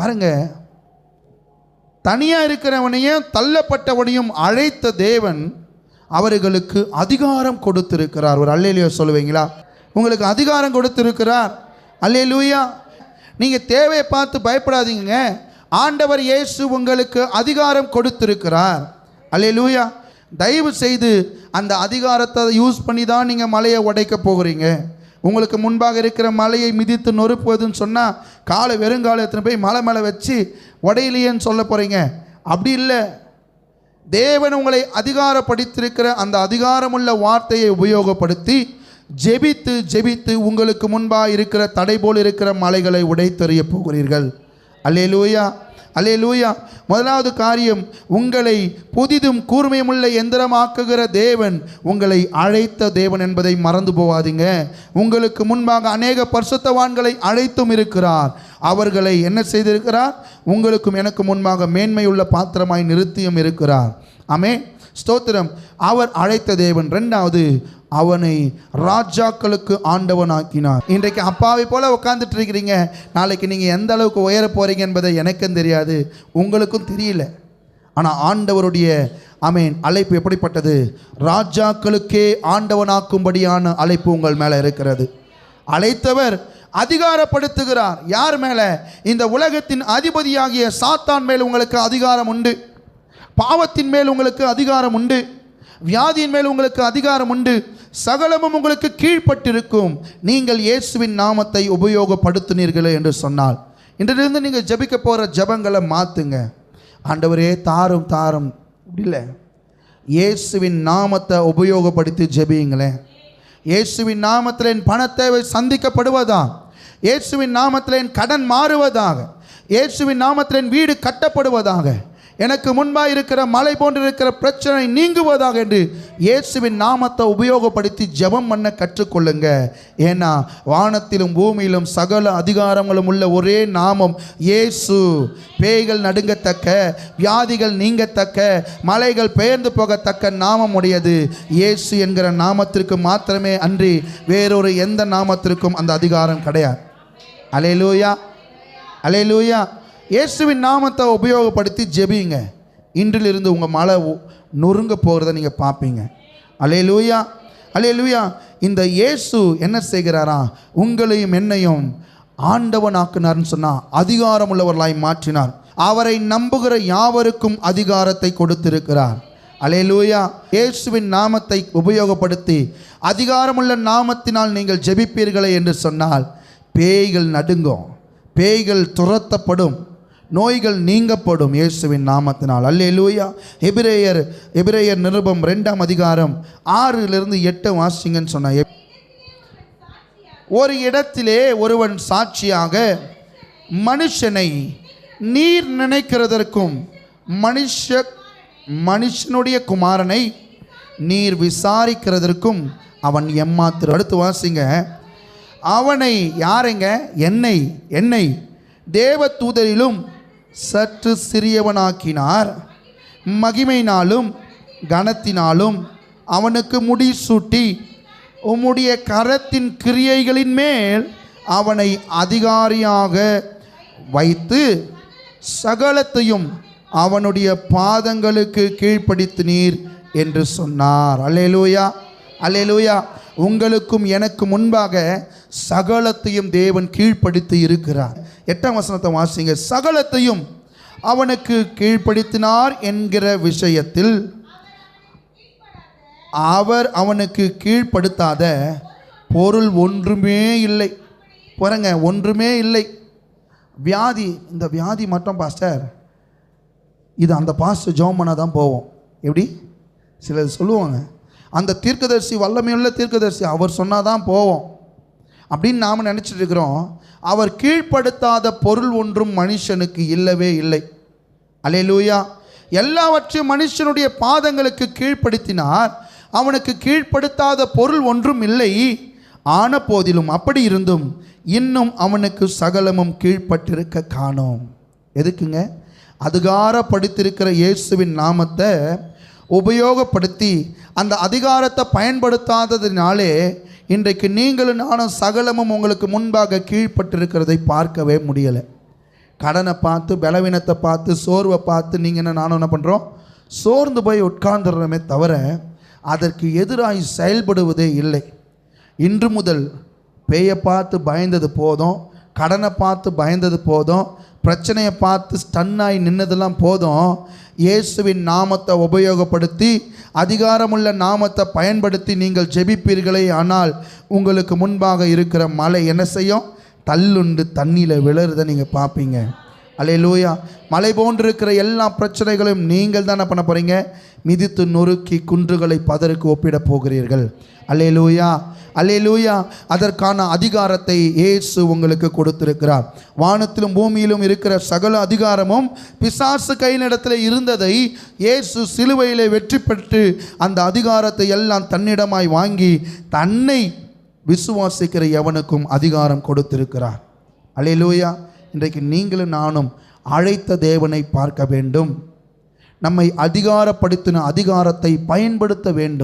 பாருங்க. தனியாக இருக்கிறவனையும் தள்ளப்பட்டவனையும் அழைத்த தேவன் அவர்களுக்கு அதிகாரம் கொடுத்திருக்கிறார். ஒரு அல்லேலியோ சொல்லுவீங்களா? உங்களுக்கு அதிகாரம் கொடுத்திருக்கிறார். அல்லேலூயா. நீங்கள் தேவையை பார்த்து பயப்படாதீங்க. ஆண்டவர் இயேசு உங்களுக்கு அதிகாரம் கொடுத்திருக்கிறார். அல்லேலூயா. தயவு செய்து அந்த அதிகாரத்தை யூஸ் பண்ணி தான் நீங்கள் மலையை உடைக்க போகிறீங்க. உங்களுக்கு முன்பாக இருக்கிற மலையை மிதித்து நொறுப்புவதுன்னு சொன்னால் காலை வெறுங்காலை எத்தனை போய் மலை மேலே வச்சு உடையிலேன்னு சொல்ல போகிறீங்க அப்படி இல்லை. தேவன் உங்களை அதிகாரப்படுத்தியிருக்கிற அந்த அதிகாரமுள்ள வார்த்தையை உபயோகப்படுத்தி ஜெபித்து ஜெபித்து உங்களுக்கு முன்பாக இருக்கிற தடை போல் இருக்கிற மலைகளை உடைத்தெறிய போகிறீர்கள். அல்லேலூயா. அல்லேலூயா. முதலாவது காரியம் உங்களை புதிதும் கூர்மையுமுள்ள எந்திரமாக்குகிற தேவன் உங்களை அழைத்த தேவன் என்பதை மறந்து போவாதீங்க உங்களுக்கு முன்பாக அநேக பரிசுத்தவான்களை அழைத்தும் இருக்கிறார். அவர்களை என்ன செய்திருக்கிறார்? உங்களுக்கும் எனக்கு முன்பாக மேன்மையுள்ள பாத்திரமாய் நிறுத்தியும் இருக்கிறார். ஆமே ஸ்தோத்திரம். அவர் அழைத்த தேவன். ரெண்டாவது அவனை ராஜாக்களுக்கு ஆண்டவனாக்கினார். இன்றைக்கு அப்பாவை போல உட்காந்துட்டு இருக்கிறீங்க நாளைக்கு நீங்கள் எந்த அளவுக்கு உயர போகிறீங்க என்பதை எனக்கும் தெரியாது. உங்களுக்கும் தெரியல. ஆனால் ஆண்டவருடைய அமேன் அழைப்பு எப்படிப்பட்டது? ராஜாக்களுக்கே ஆண்டவனாக்கும்படியான அழைப்பு உங்கள் மேலே இருக்கிறது. அழைத்தவர் அதிகாரப்படுத்துகிறார். யார் மேலே? இந்த உலகத்தின் அதிபதியாகிய சாத்தான் மேல் உங்களுக்கு அதிகாரம் உண்டு. பாவத்தின் மேல் உங்களுக்கு அதிகாரம் உண்டு. வியாதியின் மேல் உங்களுக்கு அதிகாரம் உண்டு. சகலமும் உங்களுக்கு கீழ்ப்பட்டிருக்கும். நீங்கள் இயேசுவின் நாமத்தை உபயோகப்படுத்தினீர்களே என்று சொன்னால் இன்றிலிருந்து நீங்கள் ஜெபிக்க போகிற ஜெபங்களை மாற்றுங்க ஆண்டவரே தாரும் தாரும். இல்லை. இயேசுவின் நாமத்தை உபயோகப்படுத்தி ஜெபியுங்களேன். இயேசுவின் நாமத்தில் என் பணத்தேவை சந்திக்கப்படுவதா இயேசுவின் நாமத்தில் என் கடன் மாறுவதாக. இயேசுவின் நாமத்தில் என் வீடு கட்டப்படுவதாக. எனக்கு முன்பாக இருக்கிற மலை போன்றிருக்கிற பிரச்சனை நீங்குவதாக என்று இயேசுவின் நாமத்தை உபயோகப்படுத்தி ஜெபம் பண்ண கற்றுக்கொள்ளுங்க. ஏன்னா வானத்திலும் பூமியிலும் சகல அதிகாரங்களும் உள்ள ஒரே நாமம் இயேசு. பேய்கள் நடுங்கத்தக்க வியாதிகள் நீங்கத்தக்க மலைகள் பெயர்ந்து போகத்தக்க நாமம் உடையது. இயேசு என்கிற நாமத்திற்கு மாத்திரமே அன்றி வேறொரு எந்த நாமத்திற்கும் அந்த அதிகாரம் கிடையாது. அலையலூயா. அலையலூயா. இயேசுவின் நாமத்தை உபயோகப்படுத்தி ஜெபிங்க. இன்றிலிருந்து உங்கள் மலை நொறுங்க போகிறத நீங்கள் பார்ப்பீங்க. அலே லூயா அலே அலையலூயா இந்த இயேசு என்ன செய்கிறாரா? உங்களையும் என்னையும் ஆண்டவனாக்குனார்னு சொன்னால் அதிகாரம் உள்ளவர்களாய் மாற்றினார். அவரை நம்புகிற யாவருக்கும் அதிகாரத்தை கொடுத்திருக்கிறார். அலேலூயா இயேசுவின் நாமத்தை உபயோகப்படுத்தி அதிகாரமுள்ள நாமத்தினால் நீங்கள் ஜெபிப்பீர்களே என்று சொன்னால் பேய்கள் நடுங்கும். பேய்கள் துரத்தப்படும். நோய்கள் நீங்கப்படும் இயேசுவின் நாமத்தினால். அல்லேலூயா. எபிரேயர் எபிரேயர் நிருபம் ரெண்டாம் அதிகாரம் ஆறிலிருந்து எட்டு வாசிங்கன்னு சொன்ன ஒரு இடத்திலே ஒருவன் சாட்சியாக மனுஷனை நீர் நினைக்கிறதற்கும் மனுஷ மனுஷனுடைய குமாரனை நீர் விசாரிக்கிறதற்கும் அவன் எம்மாத்திரம். அடுத்து வாசிங்க. அவனை யாருங்க என்னை என்னை தேவ தூதரிலும் சற்று சிறியவனாக்கினார். மகிமையினாலும் கனத்தினாலும் அவனுக்கு முடிசூட்டி உம்முடைய கரத்தின் கிரியைகளின் மேல் அவனை அதிகாரியாக வைத்து சகலத்தையும் அவனுடைய பாதங்களுக்கு கீழ்ப்படுத்தினீர் என்று சொன்னார். அல்லேலூயா அல்லேலூயா. உங்களுக்கும் எனக்கு முன்பாக சகலத்தையும் தேவன் கீழ்ப்படுத்தி இருக்கிறார். எட்டாம் வசனத்தை வாசிங்க. சகலத்தையும் அவனுக்கு கீழ்ப்படுத்தினார் என்கிற விஷயத்தில் அவர் அவனுக்கு கீழ்ப்படுத்தாத பொருள் ஒன்றுமே இல்லை. பாருங்க ஒன்றுமே இல்லை. வியாதி இந்த வியாதி மட்டும் பாஸ்டர் இது அந்த பாஸ்டர் ஜோமனாக தான் போவோம். எப்படி? சிலர் சொல்லுவாங்க அந்த தீர்க்கதரிசி வல்லமையுள்ள தீர்க்கதரிசி அவர் சொன்னால் தான் போவோம். அப்படின்னு நாம் நினச்சிட்டு இருக்கிறோம். அவர் கீழ்ப்படுத்தாத பொருள் ஒன்றும் மனுஷனுக்கு இல்லவே இல்லை. அலேலூயா எல்லாவற்றையும் மனுஷனுடைய பாதங்களுக்கு கீழ்ப்படுத்தினார். அவனுக்கு கீழ்ப்படுத்தாத பொருள் ஒன்றும் இல்லை. ஆன போதிலும் அப்படி இருந்தும் இன்னும் அவனுக்கு சகலமும் கீழ்ப்பட்டிருக்க காணோம். எதுக்குங்க? அதிகாரப்படுத்தியிருக்கிற இயேசுவின் நாமத்தை உபயோகப்படுத்தி அந்த அதிகாரத்தை பயன்படுத்தாததினாலே இன்றைக்கு நீங்களும் நானும் சகலமும் உங்களுக்கு முன்பாக கீழ்ப்பட்டிருக்கிறதை பார்க்கவே முடியலை. கடனை பார்த்து பலவீனத்தை பார்த்து சோர்வை பார்த்து நீங்கள் என்ன நானும் என்ன பண்ணுறோம் சோர்ந்து போய் உட்கார்ந்துடுறோமே தவிர அதற்கு எதிராக செயல்படுவதே இல்லை. இன்று முதல் பேயை பார்த்து பயந்தது போதும் கடனை பார்த்து பயந்தது போதும் பிரச்சனையை பார்த்து ஸ்டன்னாகி நின்னதெல்லாம் போதும் இயேசுவின் நாமத்தை உபயோகப்படுத்தி அதிகாரமுள்ள நாமத்தை பயன்படுத்தி நீங்கள் ஜெபிப்பீர்களே ஆனால் உங்களுக்கு முன்பாக இருக்கிற மலை என்ன செய்யும்? தள்ளுண்டு தண்ணியில் விழுறதை நீங்கள் பார்ப்பீங்க. அல்லேலூயா மலை போன்றிருக்கிற எல்லா பிரச்சனைகளையும் நீங்கள் தான் என்ன பண்ண போகிறீங்க மிதித்து நொறுக்கி குன்றுகளை பதருக்கு ஒப்பிடப் போகிறீர்கள். அல்லேலூயா அல்லேலூயா அதற்கான அதிகாரத்தை ஏசு உங்களுக்கு கொடுத்திருக்கிறார். வானத்திலும் பூமியிலும் இருக்கிற சகல அதிகாரமும் பிசாசு கையினிடத்தில் இருந்ததை இயேசு சிலுவையிலே வெற்றி பெற்று அந்த அதிகாரத்தை எல்லாம் தன்னிடமாய் வாங்கி தன்னை விசுவாசிக்கிற எவனுக்கும் அதிகாரம் கொடுத்திருக்கிறார். அல்லேலூயா இன்றைக்கு நீங்களும் நானும் அழைத்த தேவனை பார்க்க வேண்டும். நம்மை அதிகாரப்படுத்தின அதிகாரத்தை பயன்படுத்த வேண்டும்.